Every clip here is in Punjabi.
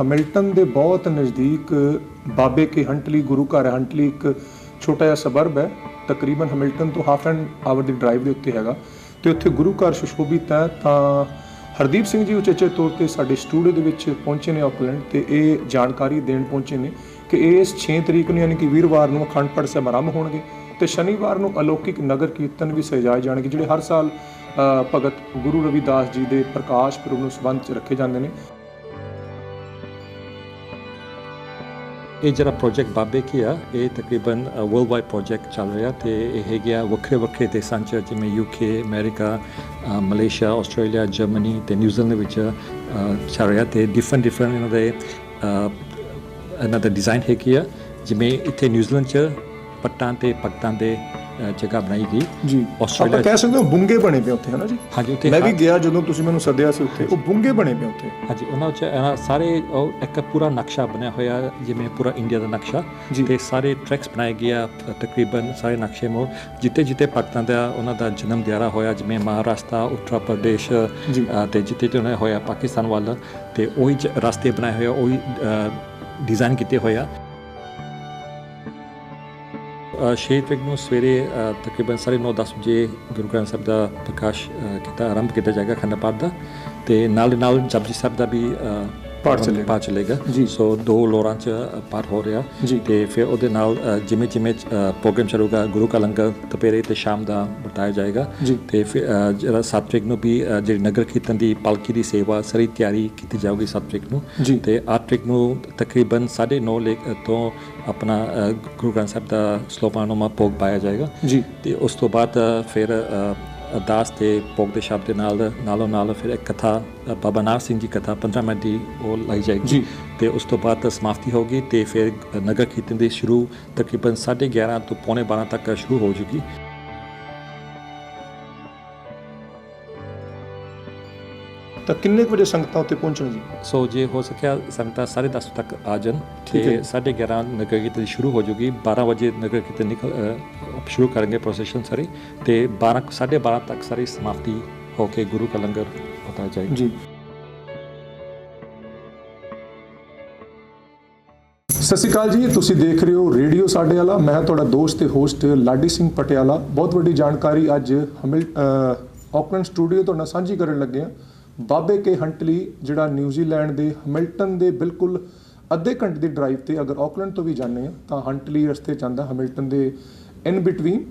ਹਮਿਲਟਨ ਦੇ ਬਹੁਤ ਨਜ਼ਦੀਕ ਬਾਬੇ ਕੇ ਹੰਟਲੀ, ਗੁਰੂ ਘਰ ਹੈ। ਹੰਟਲੀ ਇੱਕ ਛੋਟਾ ਜਿਹਾ ਸਬਰਬ ਹੈ ਤਕਰੀਬਨ ਹਮਿਲਟਨ ਤੋਂ ਹਾਫ ਐਂਡ ਆਵਰ ਦੀ ਡਰਾਈਵ ਦੇ ਉੱਤੇ ਹੈਗਾ ਤੇ ਉੱਥੇ ਗੁਰੂ ਘਰ ਸੁਸ਼ੋਭਿਤ ਹੈ ਤਾਂ ਹਰਦੀਪ ਸਿੰਘ ਜੀ ਉਚੇਚੇ ਤੌਰ ਤੇ ਸਾਡੇ ਸਟੂਡੀਓ ਦੇ ਵਿੱਚ ਪਹੁੰਚੇ ਨੇ ਆਕਲੈਂਡ ਤੇ ਇਹ ਜਾਣਕਾਰੀ ਦੇਣ ਪਹੁੰਚੇ ਨੇ ਕਿ ਇਸ 6 ਤਰੀਕ ਨੂੰ ਯਾਨੀ ਕਿ ਵੀਰਵਾਰ ਨੂੰ ਅਖੰਡ ਪਾਠ ਸਾਹਿਬ ਆਰੰਭ ਹੋਣਗੇ ਤੇ ਸ਼ਨੀਵਾਰ ਨੂੰ ਅਲੌਕਿਕ ਨਗਰ ਕੀਰਤਨ ਵੀ ਸਜਾਏ ਜਾਣਗੇ, ਜਿਹੜੇ ਹਰ ਸਾਲ ਭਗਤ ਗੁਰੂ ਰਵਿਦਾਸ ਜੀ ਦੇ ਪ੍ਰਕਾਸ਼ ਪੁਰਬ ਨੂੰ ਸੰਬੰਧ ਚ ਰੱਖੇ ਜਾਂਦੇ ਨੇ ਇਹ ਜਿਹੜਾ ਪ੍ਰੋਜੈਕਟ ਬਾਬੇ ਕੀ ਆ ਇਹ ਤਕਰੀਬਨ ਵਰਲਡ ਵਾਈਡ ਪ੍ਰੋਜੈਕਟ ਚੱਲ ਰਿਹਾ ਤੇ ਇਹ ਹੈਗਾ ਵੱਖਰੇ ਵੱਖਰੇ ਦੇਸ਼ਾਂ 'ਚ ਜਿਵੇਂ ਯੂਕੇ ਅਮਰੀਕਾ ਅ, ਮਲੇਸ਼ੀਆ ਆਸਟ੍ਰੇਲੀਆ ਜਰਮਨੀ ਤੇ ਨਿਊਜ਼ੀਲੈਂਡ ਵਿੱਚ ਚੱਲ ਰਿਹਾ ਤੇ ਡਿਫਰੈਂਟ ਡਿਫਰੈਂਟ ਇਹਨਾਂ ਦੇ ਇਹਨਾਂ ਦਾ ਡਿਜ਼ਾਈਨ ਹੈਗੀ ਆ। ਜਿਵੇਂ ਇੱਥੇ ਨਿਊਜ਼ੀਲੈਂਡ 'ਚ ਪੱਟਾਂ ਤੇ ਪੱਗਾਂ ਦੇ ਜਗ੍ਹਾ ਬਣਾਈ ਗਈ। ਜੀ। ਆਸਟ੍ਰੇਲੀਆ ਕਹਿ ਸਕਦੇ ਹਾਂ ਬੁੰਗੇ ਬਣੇ ਪਏ ਉੱਥੇ ਹਨਾ ਜੀ? ਹਾਂਜੀ ਉੱਥੇ ਮੈਂ ਵੀ ਗਿਆ ਜਦੋਂ ਤੁਸੀਂ ਮੈਨੂੰ ਸੱਦਿਆ ਸੀ ਉੱਥੇ ਉਹ ਬੁੰਗੇ ਬਣੇ ਪਏ ਉੱਥੇ। ਹਾਂਜੀ ਉਹਨਾਂ ਵਿੱਚ ਸਾਰੇ ਇੱਕ ਪੂਰਾ ਨਕਸ਼ਾ ਬਣਿਆ ਹੋਇਆ ਜਿਵੇਂ ਪੂਰਾ ਇੰਡੀਆ ਦਾ ਨਕਸ਼ਾ। ਤੇ ਸਾਰੇ ਟ੍ਰੈਕਸ ਬਣਾਏ ਗਿਆ ਤਕਰੀਬਨ ਸਾਰੇ ਨਕਸ਼ੇ ਮੋ ਜਿੱਤੇ ਜਿੱਤੇ ਭਗਤਾਂ ਦਾ ਉਹਨਾਂ ਦਾ ਜਨਮ ਦਿਹਾੜਾ ਹੋਇਆ ਜਿਵੇਂ ਮਹਾਰਾਸ਼ਟਰ ਉੱਤਰ ਪ੍ਰਦੇਸ਼ ਤੇ ਜਿੱਤੇ ਤੇ ਹੋਇਆ ਪਾਕਿਸਤਾਨ ਵਾਲਾ। ਤੇ ਉਹੀ ਰਸਤੇ ਬਣਾਏ ਹੋਏ ਉਹੀ ਡਿਜ਼ਾਈਨ ਕੀਤੇ ਹੋਇਆ 6 ਤਰੀਕ ਨੂੰ ਸਵੇਰੇ ਤਕਰੀਬਨ 9:30 ਵਜੇ ਗੁਰੂ ਗ੍ਰੰਥ ਸਾਹਿਬ ਦਾ ਪ੍ਰਕਾਸ਼ ਕੀਤਾ ਆਰੰਭ ਕੀਤਾ ਜਾਏਗਾ ਖੰਡਪਾਠ ਦਾ ਤੇ ਨਾਲ ਨਾਲ ਜਪਜੀ ਸਾਹਿਬ ਦਾ ਵੀ ਪਾਠ ਚੱਲੇਗਾ। ਪਾਠ ਚੱਲੇਗਾ ਜੀ। ਸੋ ਦੋ ਲੋਰਾਂ ਚ ਪਾਠ ਹੋ ਰਿਹਾ ਜੀ। ਤੇ ਫਿਰ ਉਹਦੇ ਨਾਲ ਜਿਵੇਂ ਜਿਵੇਂ ਪ੍ਰੋਗਰਾਮ ਚੱਲੂਗਾ ਗੁਰੂ ਕਾ ਲੰਗਰ ਦੁਪਹਿਰੇ ਤੇ ਸ਼ਾਮ ਦਾ ਵਰਤਾਇਆ ਜਾਏਗਾ। ਤੇ ਫਿਰ ਜਿਹੜਾ 7 ਤਰੀਕ ਨੂੰ ਵੀ ਜਿਹੜੀ ਨਗਰ ਕੀਰਤਨ ਦੀ ਪਾਲਕੀ ਦੀ ਸੇਵਾ ਸਾਰੀ ਤਿਆਰੀ ਕੀਤੀ ਜਾਊਗੀ 7 ਤਰੀਕ ਨੂੰ। ਤੇ 8 ਤਰੀਕ ਨੂੰ ਤਕਰੀਬਨ 9:30 ਲੇ ਤੋਂ ਆਪਣਾ ਗੁਰੂ ਗ੍ਰੰਥ ਸਾਹਿਬ ਦਾ ਸਲੋਪਾਨੋਮਾ ਭੋਗ ਪਾਇਆ ਜਾਏਗਾ ਜੀ ਤੇ ਉਸ ਤੋਂ ਬਾਅਦ ਫਿਰ ਅਰਦਾਸ ਤੇ ਭੋਗ ਦੇ ਸ਼ਬਦ ਦੇ ਨਾਲ ਨਾਲੋਂ ਨਾਲ ਫਿਰ ਇੱਕ ਕਥਾ ਬਾਬਾ ਨਾਰ ਸਿੰਘ ਜੀ ਕਥਾ 15 ਮਿੰਟ ਦੀ ਉਹ ਲਾਈ ਜਾਏਗੀ। ਤੇ ਉਸ ਤੋਂ ਬਾਅਦ ਸਮਾਪਤੀ ਹੋਗੀ ਤੇ ਫਿਰ ਨਗਰ ਕੀਰਤਨ ਦੀ ਸ਼ੁਰੂ ਤਕਰੀਬਨ 11:30 ਤੋਂ ਪੌਣੇ 12 ਤੱਕ ਸ਼ੁਰੂ ਹੋ ਜੂਗੀ ਤਾਂ ਕਿੰਨੇ ਕੁ ਵਜੇ ਸੰਗਤਾਂ ਉੱਤੇ ਪਹੁੰਚਣ ਜੀ? ਸੋ ਜੇ ਹੋ ਸਕਿਆ ਸੰਗਤਾਂ 10:30 ਤੱਕ ਆ ਜਾਣ ਤੇ ਹੈ। 11:30 ਨਗਰ ਕੀਰਤਨ ਸ਼ੁਰੂ ਹੋ ਜੂਗੀ 12 ਵਜੇ ਨਗਰ ਕੀਰਤਨ ਨਿਕਲ ਸ਼ੁਰੂ ਕਰਾਂਗੇ ਪ੍ਰੋਸੈਸ਼ਨ ਸਾਰੀ ਤੇ 12 12:30 ਤੱਕ ਸਾਰੀ ਸਮਾਪਤੀ ਹੋ ਕੇ ਗੁਰੂ ਕਾ ਲੰਗਰ ਹੋਤਾ ਜਾਏਗਾ ਜੀ। ਸਤਿ ਸ਼੍ਰੀ ਅਕਾਲ ਜੀ ਤੁਸੀਂ ਦੇਖ ਰਹੇ ਹੋ ਰੇਡੀਓ ਸਾਡੇ ਵਾਲਾ। ਮੈਂ ਤੁਹਾਡਾ ਦੋਸਤ ਤੇ ਹੋਸਟ ਲਾਡੀ ਸਿੰਘ ਪਟਿਆਲਾ। ਬਹੁਤ ਵੱਡੀ ਜਾਣਕਾਰੀ ਅੱਜ ਹਮਿਲ ਆਕਲੈਂਡ ਸਟੂਡੀਓ ਤੋਂ ਨਾਲ ਸਾਂਝੀ ਕਰਨ ਲੱਗੇ ਆ ਬਾਬੇ ਕੇ ਹੰਟਲੀ ਜਿਹੜਾ ਨਿਊਜ਼ੀਲੈਂਡ ਦੇ ਹਮਿਲਟਨ ਦੇ ਬਿਲਕੁਲ ਅੱਧੇ ਘੰਟੇ ਦੀ ਡਰਾਈਵ ਤੇ ਅਗਰ ਆਕਲੈਂਡ ਤੋਂ ਵੀ ਜਾਂਦੇ ਆ ਤਾਂ ਹੰਟਲੀ ਰਸਤੇ ਜਾਂਦਾ ਆਉਂਦਾ ਹਮਿਲਟਨ ਦੇ ਇਨ ਬਿਟਵੀਨ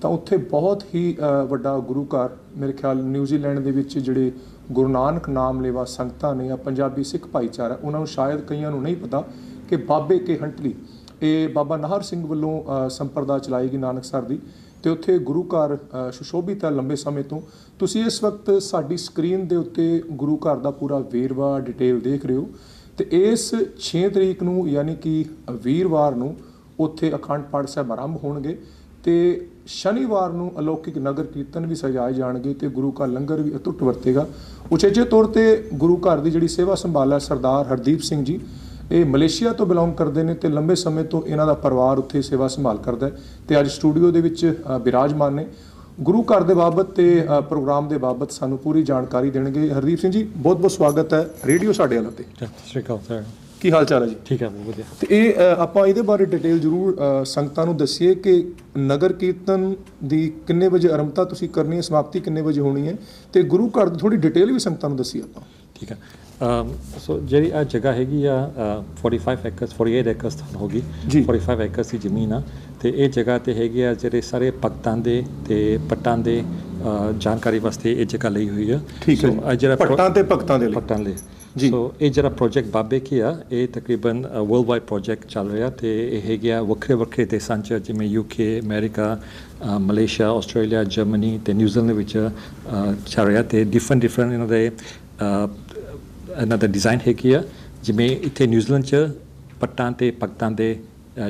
ਤਾਂ ਉੱਥੇ ਬਹੁਤ ਹੀ ਵੱਡਾ ਗੁਰੂ ਘਰ ਮੇਰੇ ਖਿਆਲ ਨਿਊਜ਼ੀਲੈਂਡ ਦੇ ਵਿੱਚ ਜਿਹੜੇ ਗੁਰੂ ਨਾਨਕ ਨਾਮ ਲੇਵਾ ਸੰਗਤਾਂ ਨੇ ਜਾਂ ਪੰਜਾਬੀ ਸਿੱਖ ਭਾਈਚਾਰਾ, ਉਹਨਾਂ ਨੂੰ ਸ਼ਾਇਦ ਕਈਆਂ ਨੂੰ ਨਹੀਂ ਪਤਾ ਕਿ ਬਾਬੇ ਕੇ ਹੰਟਲੀ ਇਹ ਬਾਬਾ ਨਾਹਰ ਸਿੰਘ ਵੱਲੋਂ ਸੰਪਰਦਾ ਚਲਾਈ ਗਈ ਨਾਨਕ ਸਰ ਦੀ। ਤੇ ਉੱਥੇ ਗੁਰੂ ਘਰ ਸੁਸ਼ੋਭਿਤ ਹੈ ਲੰਬੇ ਸਮੇਂ ਤੋਂ। ਤੁਸੀਂ ਇਸ ਵਕਤ ਸਾਡੀ ਸਕਰੀਨ ਦੇ ਉੱਤੇ ਗੁਰੂ ਘਰ ਦਾ ਪੂਰਾ ਵੇਰਵਾ ਡਿਟੇਲ ਦੇਖ ਰਹੇ ਹੋ। ਤੇ ਇਸ 6 ਤਰੀਕ ਨੂੰ, ਯਾਨੀ ਕਿ ਵੀਰਵਾਰ ਨੂੰ, ਉੱਥੇ ਅਖੰਡ ਪਾਠ ਸਾਹਿਬ ਆਰੰਭ ਹੋਣਗੇ ਤੇ ਸ਼ਨੀਵਾਰ ਨੂੰ ਅਲੌਕਿਕ ਨਗਰ ਕੀਰਤਨ ਵੀ ਸਜਾਏ ਜਾਣਗੇ ਤੇ ਗੁਰੂ ਕਾ ਲੰਗਰ ਵੀ ਅਤੁੱਟ ਵਰਤੇਗਾ। ਉਚੇਚੇ ਤੌਰ ਤੇ ਗੁਰੂ ਘਰ ਦੀ ਜਿਹੜੀ ਸੇਵਾ ਸੰਭਾਲ ਹੈ ਸਰਦਾਰ ਹਰਦੀਪ ਸਿੰਘ ਜੀ ਇਹ ਮਲੇਸ਼ੀਆ ਤੋਂ ਬਿਲੋਂਗ ਕਰਦੇ ਨੇ ਤੇ ਲੰਬੇ ਸਮੇਂ ਤੋਂ ਇਹਨਾਂ ਦਾ ਪਰਿਵਾਰ ਉੱਥੇ ਸੇਵਾ ਸੰਭਾਲ ਕਰਦਾ ਹੈ ਤੇ ਅੱਜ ਸਟੂਡੀਓ ਦੇ ਵਿੱਚ ਬਿਰਾਜਮਾਨ ਨੇ। ਗੁਰੂ ਘਰ ਦੇ ਬਾਬਤ ਤੇ ਪ੍ਰੋਗਰਾਮ ਦੇ ਬਾਬਤ ਸਾਨੂੰ ਪੂਰੀ ਜਾਣਕਾਰੀ ਦੇਣਗੇ। ਹਰਦੀਪ ਸਿੰਘ ਜੀ ਬਹੁਤ ਬਹੁਤ ਸਵਾਗਤ ਹੈ ਰੇਡੀਓ ਸਾਡੇ ਵਾਲਾ ਤੇ। ਸਤਿ ਸ਼੍ਰੀ ਅਕਾਲ ਸਰ। ਕੀ ਹਾਲ ਚਾਲ ਹੈ ਜੀ? ਠੀਕ ਹੈ ਬਹੁਤ ਵਧੀਆ। ਤੇ ਇਹ ਆਪਾਂ ਇਹਦੇ ਬਾਰੇ ਡਿਟੇਲ ਜ਼ਰੂਰ ਸੰਗਤਾਂ ਨੂੰ ਦੱਸੀਏ ਕਿ ਨਗਰ ਕੀਰਤਨ ਦੀ ਕਿੰਨੇ ਵਜੇ ਆਰੰਭਤਾ ਤੁਸੀਂ ਕਰਨੀ ਹੈ ਸਮਾਪਤੀ ਕਿੰਨੇ ਵਜੇ ਹੋਣੀ ਹੈ? ਤੇ ਗੁਰੂ ਘਰ ਦੀ ਥੋੜੀ ਡਿਟੇਲ ਵੀ ਸੰਗਤਾਂ ਨੂੰ ਦੱਸੀਏ ਆਪਾਂ। ਠੀਕ ਹੈ। ਸੋ ਜਿਹੜੀ ਆ ਜਗ੍ਹਾ ਹੈਗੀ ਆ ਅ, 45 ਏਕੜਸ 48 ਏਕੜਸ ਹੋਗੀ ਜੀ। 45 ਏਕੜਸ ਦੀ ਜ਼ਮੀਨ ਆ ਤੇ ਇਹ ਜਗ੍ਹਾ ਤੇ ਹੈਗੀ ਆ ਜਿਹੜੇ ਸਾਰੇ ਭਗਤਾਂ ਦੇ ਤੇ ਪੱਟਾਂ ਦੇ ਜਾਣਕਾਰੀ ਵਾਸਤੇ ਇਹ ਜਗ੍ਹਾ ਲਈ ਹੋਈ ਆ। ਠੀਕ ਹੈ ਜਿਹੜਾ ਭੱਟਾਂ ਤੇ ਭਗਤਾਂ ਦੇ ਲਈ। ਲਈ। ਜੀ। ਸੋ ਇਹ ਜਿਹੜਾ ਪ੍ਰੋਜੈਕਟ ਬਾਬੇ ਕੀ ਆ ਇਹ ਤਕਰੀਬਨ ਵਰਲਡ ਵਾਈਡ ਪ੍ਰੋਜੈਕਟ ਚੱਲ ਰਿਹਾ ਤੇ ਇਹ ਹੈਗਾ ਵੱਖਰੇ ਵੱਖਰੇ ਦੇਸ਼ਾਂ 'ਚ ਜਿਵੇਂ UK America Malaysia Australia Germany ਤੇ ਨਿਊਜ਼ੀਲੈਂਡ ਵਿੱਚ ਚੱਲ ਰਿਹਾ ਤੇ ਡਿਫਰੈਂਟ ਡਿਫਰੈਂਟ ਇਹਨਾਂ ਦੇ ਇਹਨਾਂ ਦਾ ਡਿਜ਼ਾਈਨ ਹੈਗੀ ਆ ਜਿਵੇਂ ਇੱਥੇ ਨਿਊਜ਼ੀਲੈਂਡ 'ਚ ਪੱਟਾਂ ਤੇ ਭਗਤਾਂ ਦੇ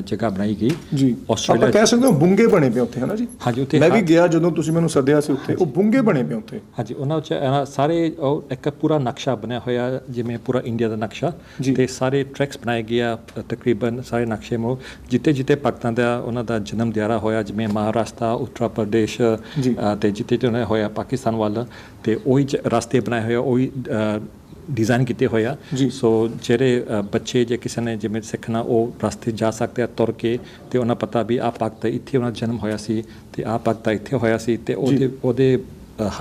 ਜਗ੍ਹਾ ਬਣਾਈ ਗਈ। ਜੀ। ਆਪਾਂ ਆਸਟ੍ਰੇਲੀਆ ਕਹਿ ਸਕਦੇ ਹਾਂ ਬੁੰਗੇ ਬਣੇ ਪਏ ਉੱਥੇ ਹਨਾ ਜੀ? ਹਾਂਜੀ ਉੱਥੇ ਮੈਂ ਵੀ ਗਿਆ ਜਦੋਂ ਤੁਸੀਂ ਮੈਨੂੰ ਸੱਦਿਆ ਸੀ ਉੱਥੇ। ਉਹ ਬੁੰਗੇ ਬਣੇ ਪਏ ਉੱਥੇ। ਹਾਂਜੀ ਉਹਨਾਂ ਵਿੱਚ ਸਾਰੇ ਉਹ ਇੱਕ ਪੂਰਾ ਨਕਸ਼ਾ ਬਣਿਆ ਹੋਇਆ ਜਿਵੇਂ ਪੂਰਾ ਇੰਡੀਆ ਦਾ ਨਕਸ਼ਾ। ਤੇ ਸਾਰੇ ਟਰੈਕਸ ਬਣਾਏ ਗਏ ਆ ਤਕਰੀਬਨ ਸਾਰੇ ਨਕਸ਼ੇ ਮੋ ਜਿੱਤੇ ਜਿੱਤੇ ਭਗਤਾਂ ਦਾ ਉਹਨਾਂ ਦਾ ਜਨਮ ਦਿਹਾੜਾ ਹੋਇਆ ਜਿਵੇਂ ਮਹਾਰਾਸ਼ਟਰ ਉੱਤਰ ਪ੍ਰਦੇਸ਼ ਤੇ ਜਿੱਤੇ ਜਿੱਤੇ ਹੋਇਆ ਪਾਕਿਸਤਾਨ ਵੱਲ। ਤੇ ਉਹੀ ਰਸਤੇ ਬਣਾਏ ਹੋਏ ਉਹੀ ਡਿਜ਼ਾਈਨ ਕੀਤੇ ਹੋਏ ਆ। ਸੋ ਜਿਹੜੇ ਬੱਚੇ ਜੇ ਕਿਸੇ ਨੇ ਜਿਵੇਂ ਸਿੱਖਣਾ ਉਹ ਰਸਤੇ ਜਾ ਸਕਦੇ ਆ ਤੁਰ ਕੇ ਤੇ ਉਹਨਾਂ ਪਤਾ ਵੀ ਆ ਭਗਤ ਇੱਥੇ ਉਹਨਾਂ ਦਾ ਜਨਮ ਹੋਇਆ ਸੀ ਤੇ ਆ ਭਗਤ ਇੱਥੇ ਹੋਇਆ ਸੀ ਤੇ ਉਹਦੇ ਉਹਦੇ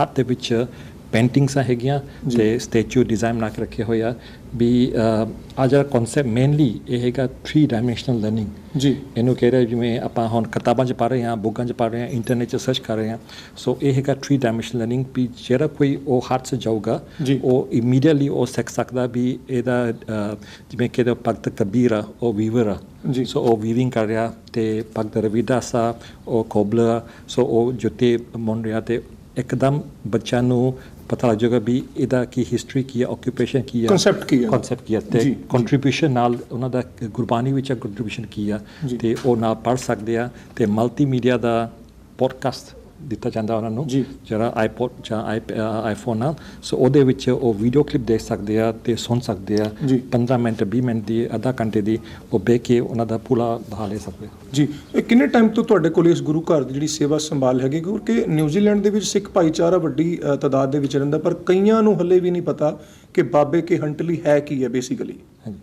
ਹੱਥ ਦੇ ਵਿੱਚ ਪੇਂਟਿੰਗਸ ਹੈਗੀਆਂ ਤੇ ਸਟੈਚੂ ਡਿਜ਼ਾਈਨ ਬਣਾ ਕੇ ਰੱਖੇ ਹੋਏ ਆ। ਵੀ ਆ ਜਿਹੜਾ ਕਨਸੈਪਟ ਮੇਨਲੀ ਇਹ ਹੈਗਾ 3 ਡਾਈਮੈਂਸ਼ਨਲ ਲਰਨਿੰਗ ਜੀ। ਇਹਨੂੰ ਕਹਿ ਰਹੇ ਜਿਵੇਂ ਆਪਾਂ ਹੁਣ ਕਿਤਾਬਾਂ 'ਚ ਪੜ੍ਹ ਰਹੇ ਹਾਂ ਬੁੱਕਾਂ 'ਚ ਪੜ੍ਹ ਰਹੇ ਹਾਂ ਇੰਟਰਨੈਟ 'ਚ ਸਰਚ ਕਰ ਰਹੇ ਹਾਂ। ਸੋ ਇਹ ਹੈਗਾ 3 ਡਾਈਮੈਂਸ਼ਨਲ ਲਰਨਿੰਗ ਵੀ ਜਿਹੜਾ ਕੋਈ ਉਹ ਹੱਥ 'ਚ ਜਾਊਗਾ। ਉਹ ਇਮੀਡੀਏਟਲੀ ਉਹ ਸਿੱਖ ਸਕਦਾ ਵੀ ਇਹਦਾ ਜਿਵੇਂ ਕਿ ਇਹਦਾ ਭਗਤ ਕਬੀਰ ਆ ਉਹ ਵੀਵਰ ਆ। ਜੀ। ਸੋ ਉਹ ਵੀਵਿੰਗ ਕਰ ਰਿਹਾ ਤੇ ਭਗਤ ਰਵਿਦਾਸ ਆ ਉਹ ਕੋਬਲਰ ਸੋ ਉਹ ਜੁੱਤੇ ਮੁੰਨ ਰਿਹਾ ਤੇ ਇੱਕਦਮ ਬੱਚਿਆਂ ਨੂੰ ਪਤਾ ਲੱਗ ਜਾਏਗਾ ਵੀ ਇਹਦਾ ਕੀ ਹਿਸਟਰੀ ਕੀ ਹੈ ਆਕੂਪੇਸ਼ਨ ਕੀ ਹੈ Concept ਕੀ ਹੈ? ਕਨਸੈਪਟ ਕੀ ਹੈ ਤੇ। ਕੰਟਰੀਬਿਊਸ਼ਨ ਨਾਲ ਉਹਨਾਂ ਦਾ ਗੁਰਬਾਣੀ ਵਿੱਚ ਕੰਟਰੀਬਿਊਸ਼ਨ ਕੀ ਆ। ਤੇ ਉਹ ਨਾਲ ਪੜ ਸਕਦੇ ਆ ਤੇ ਮਲਟੀਮੀਡੀਆ ਦਾ ਪੋਡਕਾਸਟ ਦਿੱਤਾ ਜਾਂਦਾ ਉਹਨਾਂ ਨੂੰ। ਜਿਹੜਾ ਆਈਪੋਡ ਜਾਂ ਆਈਫੋਨ ਨਾਲ ਸੋ ਉਹਦੇ ਵਿੱਚ ਉਹ ਵੀਡੀਓ ਕਲਿੱਪ ਦੇਖ ਸਕਦੇ ਆ ਤੇ ਸੁਣ ਸਕਦੇ ਆ। ਜੀ। 15 ਮਿੰਟ 20 ਮਿੰਟ ਦੀ ਅੱਧਾ ਘੰਟੇ ਦੀ ਉਹ ਬਹਿ ਕੇ ਉਹਨਾਂ ਦਾ ਪੂਰਾ ਬਹਾ ਲੈ ਸਕਦੇ ਆ। ਜੀ। ਇਹ ਕਿੰਨੇ ਟਾਈਮ ਤੋਂ ਤੁਹਾਡੇ ਕੋਲ ਇਸ ਗੁਰੂ ਘਰ ਦੀ ਜਿਹੜੀ ਸੇਵਾ ਸੰਭਾਲ ਹੈਗੀ? ਕਿਉਂਕਿ ਨਿਊਜ਼ੀਲੈਂਡ ਦੇ ਵਿੱਚ ਸਿੱਖ ਭਾਈਚਾਰਾ ਵੱਡੀ ਤਾਦਾਦ ਦੇ ਵਿੱਚ ਰਹਿੰਦਾ ਪਰ ਕਈਆਂ ਨੂੰ ਹੱਲੇ ਵੀ ਨਹੀਂ ਪਤਾ ਕਿ ਬਾਬੇ ਕੇ ਹੰਟਲੀ ਹੈ ਕੀ ਹੈ ਬੇਸਿਕਲੀ ਹਾਂਜੀ।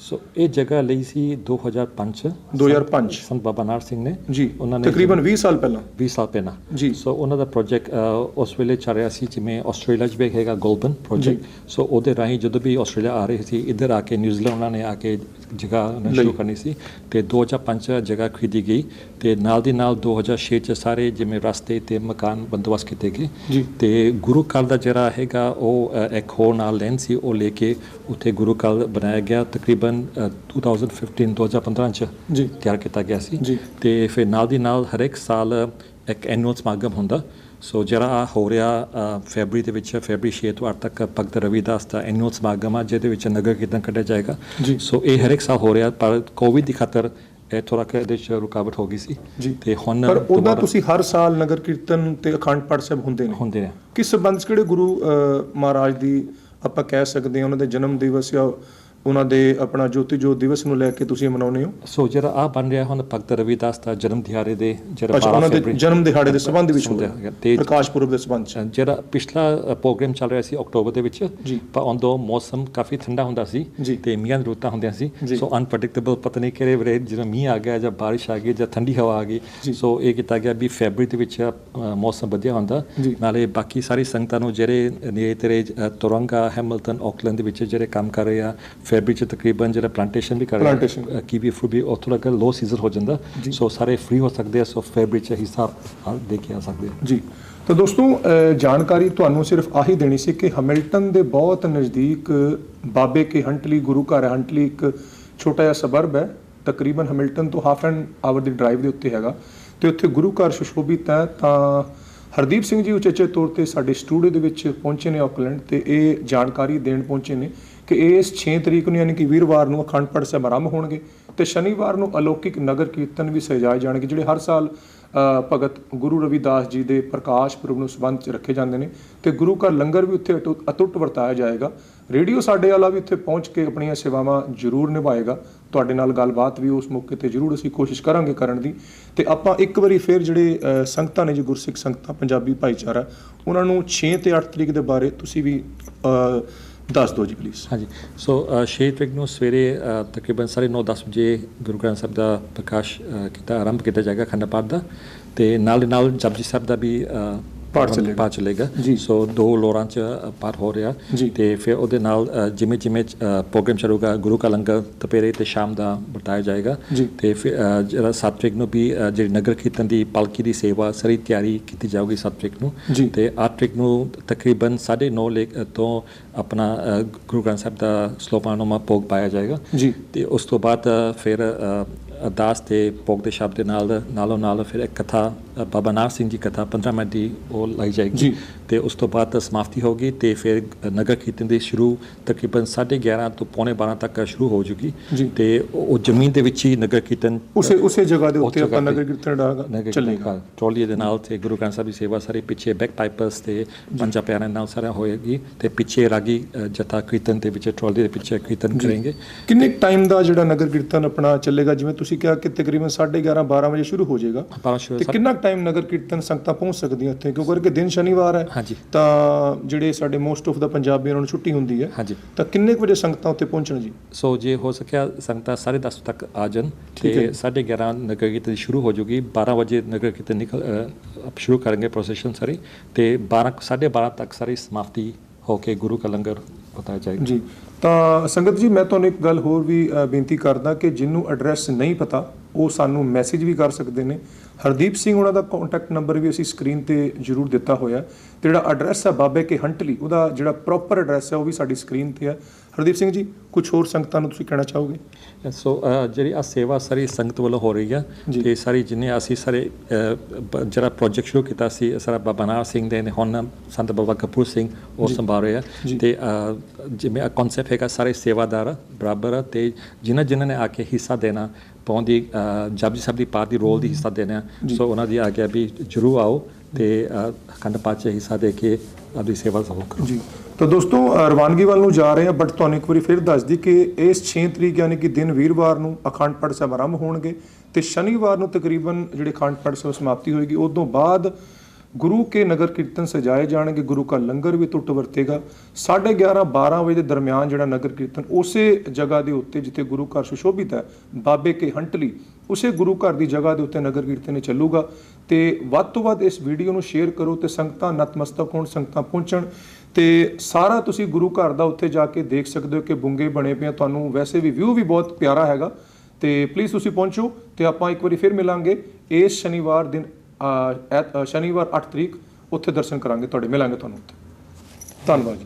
ਸੋ ਇਹ ਜਗ੍ਹਾ ਲਈ ਸੀ 2005 ਚ 2005 ਸੰਤ ਬਾਬਾ ਨਾਰ ਸਿੰਘ ਨੇ। ਜੀ ਉਹਨਾਂ ਨੇ ਤਕਰੀਬਨ 20 ਸਾਲ ਪਹਿਲਾਂ। 20 ਸਾਲ ਪਹਿਲਾਂ। ਜੀ। ਸੋ ਉਹਨਾਂ ਦਾ ਪ੍ਰੋਜੈਕਟ ਉਸ ਵੇਲੇ ਚੱਲ ਰਿਹਾ ਸੀ ਜਿਵੇਂ ਆਸਟ੍ਰੇਲੀਆ 'ਚ ਵੀ ਹੈਗਾ ਗੋਲਬਨ ਪ੍ਰੋਜੈਕਟ ਸੋ ਉਹਦੇ ਰਾਹੀਂ ਜਦੋਂ ਵੀ ਆਸਟ੍ਰੇਲੀਆ ਆ ਰਹੇ ਸੀ ਇੱਧਰ ਆ ਕੇ ਨਿਊਜ਼ੀਲੈਂਡ ਉਹਨਾਂ ਨੇ ਆ ਕੇ ਜਗ੍ਹਾ ਉਹਨਾਂ। ਸ਼ੁਰੂ ਕਰਨੀ ਸੀ ਤੇ 2005 'ਚ ਜਗ੍ਹਾ ਖਰੀਦੀ ਗਈ ਤੇ ਨਾਲ ਦੀ ਨਾਲ 2006 ਚ ਸਾਰੇ ਜਿਵੇਂ ਰਸਤੇ ਤੇ ਮਕਾਨ ਬੰਦੋਬਸਤ ਕੀਤੇ ਗਏ। ਤੇ ਗੁਰੂ ਘਰ ਦਾ ਜਿਹੜਾ ਹੈਗਾ ਉਹ ਇੱਕ ਹੋਰ ਨਾਲ ਲੈਣ ਸੀ ਉਹ ਲੈ ਕੇ ਉੱਥੇ ਗੁਰੂ ਘਰ ਬਣਾਇਆ ਗਿਆ ਤਕਰੀਬਨ ਅ, 2015 2015 ਚ ਜੀ। ਤਿਆਰ ਕੀਤਾ ਗਿਆ ਸੀ ਜੀ। ਤੇ ਫਿਰ ਨਾਲ ਦੀ ਨਾਲ ਹਰੇਕ ਸਾਲ ਇੱਕ ਐਨੂਅਲ ਸਮਾਗਮ ਹੁੰਦਾ ਸੋ ਜਿਹੜਾ ਹੋ ਰਿਹਾ ਫੈਬਰੀ ਦੇ ਵਿੱਚ ਫੈਬਰੀ 6 ਤੋਂ 8 ਤੱਕ ਭਗਤ ਰਵਿਦਾਸ ਦਾ ਐਨੂਅਲ ਸਮਾਗਮ ਆ ਜਿਹਦੇ ਵਿੱਚ ਨਗਰ ਕੀਰਤਨ ਕੱਢਿਆ ਜਾਏਗਾ। ਸੋ ਇਹ ਹਰੇਕ ਸਾਲ ਹੋ ਰਿਹਾ ਪਰ ਕੋਵਿਡ ਦੀ ਖਾਤਰ ਇਹ ਥੋੜਾ ਕਿ ਇਹਦੇ ਚ ਰੁਕਾਵਟ ਹੋ ਗਈ ਸੀ। ਤੇ ਹੁਣ ਪਰ ਉਹਦਾ ਤੁਸੀਂ ਹਰ ਸਾਲ ਨਗਰ ਕੀਰਤਨ ਤੇ ਅਖੰਡ ਪਾਠ ਸਾਹਿਬ ਹੁੰਦੇ ਨੇ ਹੁੰਦੇ ਨੇ ਕਿਸ ਸੰਬੰਧ ਕਿਹੜੇ ਗੁਰੂ ਮਹਾਰਾਜ ਦੀ ਆਪਾਂ ਕਹਿ ਸਕਦੇ ਹਾਂ ਉਹਨਾਂ ਦੇ ਜਨਮ ਦਿਵਸ ਜਾਂ ਉਹਨਾਂ ਦੇ ਆਪਣਾ ਜੋਤੀ ਜੋਤ ਦਿਵਸ ਨੂੰ ਲੈ ਕੇ ਤੁਸੀਂ ਮਨਾਉਂਦੇ ਹੋ ਸੋ ਜਿਹੜਾ ਆ ਬਣ ਰਿਹਾ ਹੁਣ ਭਗਤ ਰਵਿਦਾਸ ਦਾ ਜਨਮ ਦਿਹਾੜੇ ਦੇ ਜਿਹੜਾ ਅੱਛਾ 12 ਉਹਨਾਂ ਦੇ ਜਨਮ ਦਿਹਾੜੇ ਦੇ ਸੰਬੰਧ ਵਿੱਚ ਹੋ ਰਿਹਾ ਤੇ- ਪ੍ਰਕਾਸ਼ ਪੁਰਬ ਦੇ ਸੰਬੰਧ 'ਚ ਜਿਹੜਾ ਪਿਛਲਾ ਪ੍ਰੋਗਰਾਮ ਚੱਲ ਰਿਹਾ ਸੀ ਅਕਤੂਬਰ ਦੇ ਵਿੱਚ। ਪਰ ਉਦੋਂ ਮੌਸਮ ਕਾਫੀ ਠੰਡਾ ਹੁੰਦਾ ਸੀ। ਤੇ ਮੀਂਹਾਂ ਦੀ ਰੁੱਤਾਂ ਹੁੰਦੀਆਂ ਸੀ। ਸੋ ਅਨਪ੍ਰੈਡਿਕਟੇਬਲ ਪਤਾ ਨਹੀਂ ਕਿਹੜੇ ਵੇਲੇ ਜਦੋਂ ਮੀਂਹ ਆ ਗਿਆ ਜਾਂ ਬਾਰਿਸ਼ ਆ ਗਈ ਜਾਂ ਠੰਡੀ ਹਵਾ ਆ। ਗਈ ਸੋ ਇਹ ਕੀਤਾ ਗਿਆ ਵੀ ਫੈਬਰੀ ਦੇ ਵਿੱਚ ਮੌਸਮ ਵਧੀਆ ਹੁੰਦਾ। ਨਾਲੇ ਬਾਕੀ ਸਾਰੀ ਸੰਗਤਾਂ ਨੂੰ ਜਿਹੜੇ ਨੇੜੇ ਤੇਰੇ ਤੁਰੰਗਾ ਹੈਮਿਲਟਨ ਆਕਲੈਂਡ ਦੇ ਵਿੱਚ ਜਿਹੜੇ ਕੰਮ ਕਰ ਰਹੇ ਆ ਫੈਬਰੀ ਚ ਤਕਰੀਬਨ ਜਿਹੜਾ ਪਲਾਂਟੇਸ਼ਨ ਵੀ ਕਰ। ਆ ਕੀਵੀ ਫਰੂਟ ਵੀ ਥੋੜਾ ਕਿ ਲੋ ਸੀਜ਼ਨ ਹੋ ਜਾਂਦਾ। ਸੋ ਸਾਰੇ ਫ੍ਰੀ ਹੋ ਸਕਦੇ ਆ ਸੋ ਫੈਬਰੀ ਚ ਹਿਸਾਬ ਨਾਲ ਦੇ ਕੇ ਆ ਸਕਦੇ ਆ। ਜੀ। ਤਾਂ ਦੋਸਤੋ ਜਾਣਕਾਰੀ ਤੁਹਾਨੂੰ ਸਿਰਫ ਆਹੀ ਦੇਣੀ ਸੀ ਕਿ ਹੈਮਿਲਟਨ ਦੇ ਬਹੁਤ ਨਜ਼ਦੀਕ ਬਾਬੇ ਕੇ ਹੰਟਲੀ ਗੁਰੂ ਘਰ। ਹੰਟਲੀ ਇੱਕ ਛੋਟਾ ਜਿਹਾ ਸਬਰਬ ਹੈ। ਤਕਰੀਬਨ ਹੈਮਿਲਟਨ ਤੋਂ ਹਾਫ ਐਨ ਆਵਰ ਦੀ ਡਰਾਈਵ ਦੇ ਉੱਤੇ ਹੈਗਾ। ਤੇ ਉੱਥੇ ਗੁਰੂ ਘਰ ਸੁਸ਼ੋਭਿਤ ਹੈ ਤਾਂ ਹਰਦੀਪ ਸਿੰਘ ਜੀ ਉਚੇਚੇ ਤੌਰ ਤੇ ਸਾਡੇ ਸਟੂਡੀਓ ਦੇ ਵਿੱਚ ਪਹੁੰਚੇ ਨੇ ਆਕਲੈਂਡ ਤੇ ਇਹ ਜਾਣਕਾਰੀ ਦੇਣ ਪਹੁੰਚੇ ਨੇ। ਕਿ ਇਸ 6 ਤਰੀਕ ਨੂੰ ਯਾਨੀ ਕਿ ਵੀਰਵਾਰ ਨੂੰ ਅਖੰਡ ਪਾਠ ਸਾਹਿਬ ਆਰੰਭ ਹੋਣਗੇ ਤੇ ਸ਼ਨੀਵਾਰ ਨੂੰ ਅਲੌਕਿਕ ਨਗਰ ਕੀਰਤਨ ਵੀ ਸਜਾਏ ਜਾਣਗੇ, ਜਿਹੜੇ ਹਰ ਸਾਲ ਭਗਤ ਗੁਰੂ ਰਵਿਦਾਸ ਜੀ ਦੇ ਪ੍ਰਕਾਸ਼ ਪੁਰਬ ਨੂੰ ਸੰਬੰਧ ਚ ਰੱਖੇ ਜਾਂਦੇ ਨੇ ਤੇ ਗੁਰੂ ਘਰ ਲੰਗਰ ਵੀ ਉੱਥੇ ਅਟੁੱਟ ਅਟੁੱਟ ਵਰਤਾਇਆ ਜਾਏਗਾ। ਰੇਡੀਓ ਸਾਡੇ ਵਾਲਾ ਵੀ ਉੱਥੇ ਪਹੁੰਚ ਕੇ ਆਪਣੀਆਂ ਸੇਵਾਵਾਂ ਜ਼ਰੂਰ ਨਿਭਾਏਗਾ। ਤੁਹਾਡੇ ਨਾਲ ਗੱਲਬਾਤ ਵੀ ਉਸ ਮੌਕੇ ਤੇ ਜ਼ਰੂਰ ਅਸੀਂ ਕੋਸ਼ਿਸ਼ ਕਰਾਂਗੇ ਕਰਨ ਦੀ। ਤੇ ਆਪਾਂ ਇੱਕ ਵਾਰੀ ਫੇਰ ਜਿਹੜੇ ਸੰਗਤਾਂ ਨੇ, ਜੀ ਗੁਰਸਿੱਖ ਸੰਗਤਾਂ, ਪੰਜਾਬੀ ਭਾਈਚਾਰਾ, ਉਹਨਾਂ ਨੂੰ 6 ਤੇ 8 ਤਰੀਕ ਦੇ ਬਾਰੇ ਤੁਸੀਂ ਵੀ ਦੱਸ ਦਿਓ ਜੀ ਪਲੀਜ਼ ਹਾਂਜੀ। ਸੋ ਅ, ਛੇ ਤਰੀਕ ਨੂੰ ਸਵੇਰੇ ਅ, ਤਕਰੀਬਨ 9:30 10 ਵਜੇ ਗੁਰੂ ਗ੍ਰੰਥ ਸਾਹਿਬ ਦਾ ਪ੍ਰਕਾਸ਼ ਕੀਤਾ ਆਰੰਭ ਕੀਤਾ ਜਾਏਗਾ ਖੰਡ ਪਾਠ ਦਾ। ਤੇ ਨਾਲ ਦੀ ਨਾਲ ਜਪਜੀ ਸਾਹਿਬ ਦਾ ਵੀ ਪਾਠ ਚੱਲੇਗਾ। ਪਾਠ ਚੱਲੇਗਾ। ਸੋ ਦੋ ਲੋਰਾਂ ਚ ਪਾਠ ਹੋ ਰਿਹਾ। ਤੇ ਫਿਰ ਉਹਦੇ ਨਾਲ ਜਿਵੇਂ ਜਿਵੇਂ ਪ੍ਰੋਗਰਾਮ ਚੱਲੂਗਾ ਗੁਰੂ ਕਾ ਲੰਗਰ ਦੁਪਹਿਰੇ ਤੇ ਸ਼ਾਮ ਦਾ ਵਰਤਾਇਆ ਜਾਏਗਾ। ਤੇ ਫਿਰ ਜਿਹੜਾ ਸੱਤ ਤਰੀਕ ਨੂੰ ਵੀ ਜਿਹੜੀ ਨਗਰ ਕੀਰਤਨ ਦੀ ਪਾਲਕੀ ਦੀ ਸੇਵਾ ਸਾਰੀ ਤਿਆਰੀ ਕੀਤੀ ਜਾਊਗੀ ਸੱਤ ਤਰੀਕ ਨੂੰ। ਤੇ 8 ਤਰੀਕ ਨੂੰ ਤਕਰੀਬਨ 9:30 ਲੇ ਤੋਂ ਆਪਣਾ ਗੁਰੂ ਗ੍ਰੰਥ ਸਾਹਿਬ ਦਾ ਸਲੋਪਾਨੋਮਾ ਭੋਗ ਪਾਇਆ ਜਾਏਗਾ ਤੇ ਉਸ ਤੋਂ ਬਾਅਦ ਫਿਰ ਅਰਦਾਸ ਤੇ ਭੋਗ ਦੇ ਸ਼ਬਦ ਦੇ ਨਾਲ ਨਾਲੋਂ ਨਾਲ ਫਿਰ ਇੱਕ ਕਥਾ ਬਾਬਾ ਨਾਰ ਸਿੰਘ ਜੀ ਕਥਾ 15 ਮਿੰਟ ਦੀ ਉਹ ਲਾਈ ਜਾਏਗੀ। ਤੇ ਉਸ ਤੋਂ ਬਾਅਦ ਸਮਾਪਤੀ ਹੋਗੀ ਤੇ ਫਿਰ ਨਗਰ ਕੀਰਤਨ ਦੀ ਸ਼ੁਰੂ ਤਕਰੀਬਨ 11:30 ਤੋਂ ਪੌਣੇ 12 ਤੱਕ ਸ਼ੁਰੂ ਹੋ ਜੂਗੀ। ਤੇ ਉਹ ਜ਼ਮੀਨ ਦੇ ਵਿੱਚ ਹੀ ਨਗਰ ਕੀਰਤਨ ਉਸੇ ਉਸੇ ਜਗ੍ਹਾ ਦੇ ਉੱਤੇ ਆਪਾਂ ਨਗਰ ਕੀਰਤਨ ਡਾਗਾ ਚੱਲੇਗਾ। ਟਰਾਲੀ ਦੇ ਨਾਲ ਤੇ ਗੁਰੂ ਗ੍ਰੰਥ ਸਾਹਿਬ ਦੀ ਸੇਵਾ ਸਾਰੇ ਪਿੱਛੇ ਬੈਕ ਪਾਈਪਰਸ ਤੇ ਪੰਜਾ ਪਿਆਰਿਆਂ ਨਾਲ ਸਾਰਾ ਹੋਏਗੀ ਤੇ ਪਿੱਛੇ ਰਾਗੀ ਜਥਾ ਕੀਰਤਨ ਦੇ ਵਿੱਚ ਟਰਾਲੀ ਦੇ ਪਿੱਛੇ ਕੀਰਤਨ ਕਰਨਗੇ ਕਿੰਨੇ ਟਾਈਮ ਦਾ ਜਿਹੜਾ ਨਗਰ ਕੀਰਤਨ ਆਪਣਾ ਚੱਲੇਗਾ? ਜਿਵੇਂ ਤੁਸੀਂ ਕਿਹਾ ਕਿ ਤਕਰੀਬਨ 11:30 12 ਵਜੇ ਸ਼ੁਰੂ ਹੋ ਜਾਏਗਾ। ਤੇ ਕਿੰਨਾ ਟਾਈਮ ਨਗਰ ਕੀਰਤਨ ਸੰਗਤਾਂ ਪਹੁੰਚ ਸਕਦੀਆਂ ਇੱਥੇ ਕਿਉਂਕਿ ਕਰਕੇ ਦਿਨ ਸ਼ਨੀਵਾਰ ਹੈ ਤਾਂ ਜਿਹੜੇ ਸਾਡੇ ਮੋਸਟ ਆਫ ਦਾ ਪੰਜਾਬੀਆਂ ਨੂੰ ਛੁੱਟੀ ਹੁੰਦੀ ਹੈ ਤਾਂ ਕਿੰਨੇ ਵਜੇ ਸੰਗਤਾਂ ਉੱਥੇ ਪਹੁੰਚਣ ਜੀ? ਸੋ ਜੇ ਹੋ ਸਕਿਆ ਸੰਗਤਾਂ 10:30 ਤੱਕ ਆ ਜਾਣ। ਤੇ 11:30 ਨਗਰ ਕੀਰਤਨ ਸ਼ੁਰੂ ਹੋ ਜੂਗੀ 12 ਵਜੇ ਨਗਰ ਕੀਰਤਨ ਨਿਕਲ ਸ਼ੁਰੂ ਕਰਾਂਗੇ ਪ੍ਰੋਸੈਸ਼ਨ ਸਾਰੀ ਤੇ 12 12:30 ਤੱਕ ਸਾਰੀ ਸਮਾਪਤੀ ਹੋ ਕੇ ਗੁਰੂ ਕਾ ਲੰਗਰ ਬਤਾਇਆ ਜਾਏਗਾ। ਜੀ ਤਾਂ ਸੰਗਤ ਜੀ ਮੈਂ ਤੁਹਾਨੂੰ ਇੱਕ ਗੱਲ ਹੋਰ ਵੀ ਬੇਨਤੀ ਕਰਦਾ ਕਿ ਜਿਹਨੂੰ ਐਡਰੈਸ ਨਹੀਂ ਪਤਾ ਉਹ ਸਾਨੂੰ ਮੈਸੇਜ ਵੀ ਕਰ ਸਕਦੇ ਨੇ। ਹਰਦੀਪ ਸਿੰਘ ਉਹਨਾਂ ਦਾ ਕੰਟੈਕਟ ਨੰਬਰ ਵੀ ਅਸੀਂ ਸਕਰੀਨ ਤੇ ਜ਼ਰੂਰ ਦਿੱਤਾ ਹੋਇਆ। ਤੇ ਜਿਹੜਾ ਐਡਰੈਸ ਹੈ ਬਾਬੇ ਕੇ ਹੰਟਲੀ ਉਹਦਾ ਜਿਹੜਾ ਪ੍ਰੋਪਰ ਐਡਰੈਸ ਹੈ ਉਹ ਵੀ ਸਾਡੀ ਸਕਰੀਨ ਤੇ ਹੈ ਹਰਦੀਪ ਸਿੰਘ ਜੀ ਕੁਝ ਹੋਰ ਸੰਗਤਾਂ ਨੂੰ ਤੁਸੀਂ ਕਹਿਣਾ ਚਾਹੋਗੇ ਸੋ ਜਿਹੜੀ ਆ ਸੇਵਾ ਸਾਰੀ ਸੰਗਤ ਵੱਲੋਂ ਹੋ ਰਹੀ ਆ ਜੀ। ਤੇ ਸਾਰੀ ਜਿੰਨੇ ਅਸੀਂ ਸਾਰੇ ਜਿਹੜਾ ਪ੍ਰੋਜੈਕਟ ਸ਼ੁਰੂ ਕੀਤਾ ਸੀ ਸਾਰਾ ਬਾਬਾ ਨਾਨਕ ਸਿੰਘ ਦੇ ਨੇ ਹੁਣ ਸੰਤ ਬਾਬਾ ਕਪੂਰ ਸਿੰਘ ਉਹ। ਸੰਭਾਲ ਰਹੇ ਆ। ਤੇ ਜਿਵੇਂ ਕਨਸੈਪਟ ਹੈਗਾ ਸਾਰੇ ਸੇਵਾਦਾਰ ਬਰਾਬਰ ਆ ਤੇ ਜਿਨ੍ਹਾਂ ਜਿਨ੍ਹਾਂ ਨੇ ਆ ਕੇ ਹਿੱਸਾ ਦੇਣਾ ਪਾਉਣ ਦੀ ਅ, ਜਪਜੀ ਸਾਹਿਬ ਦੀ ਦੀ ਰੋਲ ਦੀ ਹਿੱਸਾ ਦੇਣਾ। ਸੋ ਉਹਨਾਂ ਦੀ ਆਗਿਆ ਵੀ ਜਰੂਰ ਆਓ ਤੇ ਅਖੰਡ ਪਾਠ 'ਚ ਹਿੱਸਾ ਦੇ ਕੇ ਆਪਦੀ ਸੇਵਾ ਜ਼ਰੂਰ ਕਰੋ। ਜੀ। ਤਾਂ ਦੋਸਤੋ ਰਵਾਨਗੀ ਵੱਲ ਨੂੰ ਜਾ ਰਹੇ ਹਾਂ ਬਟ ਤੁਹਾਨੂੰ ਇੱਕ ਵਾਰੀ ਫਿਰ ਦੱਸ ਦਈ ਕਿ ਇਸ 6 ਤਰੀਕ ਯਾਨੀ ਕਿ ਦਿਨ ਵੀਰਵਾਰ ਨੂੰ ਅਖੰਡ ਪਾਠ ਸਾਹਿਬ ਆਰੰਭ ਹੋਣਗੇ ਤੇ ਸ਼ਨੀਵਾਰ ਨੂੰ ਤਕਰੀਬਨ ਜਿਹੜੇ ਅਖੰਡ ਪਾਠ ਸਾਹਿਬ ਸਮਾਪਤੀ ਹੋਏਗੀ ਉਸ ਤੋਂ ਬਾਅਦ ਗੁਰੂ ਕੇ ਨਗਰ ਕੀਰਤਨ ਸਜਾਏ ਜਾਣਗੇ, ਗੁਰੂ ਕਾ ਲੰਗਰ ਵੀ ਟੁੱਟ ਵਰਤੇਗਾ। 11:30 12 ਵਜੇ ਦੇ ਦਰਮਿਆਨ ਜਿਹੜਾ ਨਗਰ ਕੀਰਤਨ ਉਸੇ ਜਗ੍ਹਾ ਦੇ ਉੱਤੇ ਜਿੱਥੇ ਗੁਰੂ ਘਰ ਸੁਸ਼ੋਭਿਤ ਹੈ, ਬਾਬੇ ਕੇ ਹੰਟਲੀ ਉਸੇ ਗੁਰੂ ਘਰ ਦੀ ਜਗ੍ਹਾ ਦੇ ਉੱਤੇ ਨਗਰ ਕੀਰਤਨ ਚੱਲੂਗਾ ਤੇ ਵੱਧ ਤੋਂ ਵੱਧ ਇਸ ਵੀਡੀਓ ਨੂੰ ਸ਼ੇਅਰ ਕਰੋ ਤੇ ਸੰਗਤਾਂ ਨਤਮਸਤਕ ਹੋਣ, ਸੰਗਤਾਂ ਪਹੁੰਚਣ ਤੇ ਸਾਰਾ ਤੁਸੀਂ ਗੁਰੂ ਘਰ ਦਾ ਉੱਥੇ ਜਾ ਕੇ ਦੇਖ ਸਕਦੇ ਹੋ ਕਿ ਬੁੰਗੇ ਬਣੇ ਪਏ ਆ। ਤੁਹਾਨੂੰ ਵੈਸੇ ਵੀ ਵਿਊ ਵੀ ਬਹੁਤ ਪਿਆਰਾ ਹੈਗਾ ਤੇ ਪਲੀਜ਼ ਤੁਸੀਂ ਪਹੁੰਚੋ ਤੇ ਆਪਾਂ ਇੱਕ ਵਾਰੀ ਫਿਰ ਮਿਲਾਂਗੇ। ਇਸ ਸ਼ਨੀਵਾਰ ਦਿਨ ਐਤ- ਸ਼ਨੀਵਾਰ 8 ਤਰੀਕ ਉੱਥੇ ਦਰਸ਼ਨ ਕਰਾਂਗੇ ਤੁਹਾਡੇ। ਮਿਲਾਂਗੇ ਤੁਹਾਨੂੰ ਉੱਥੇ। ਧੰਨਵਾਦ ਜੀ।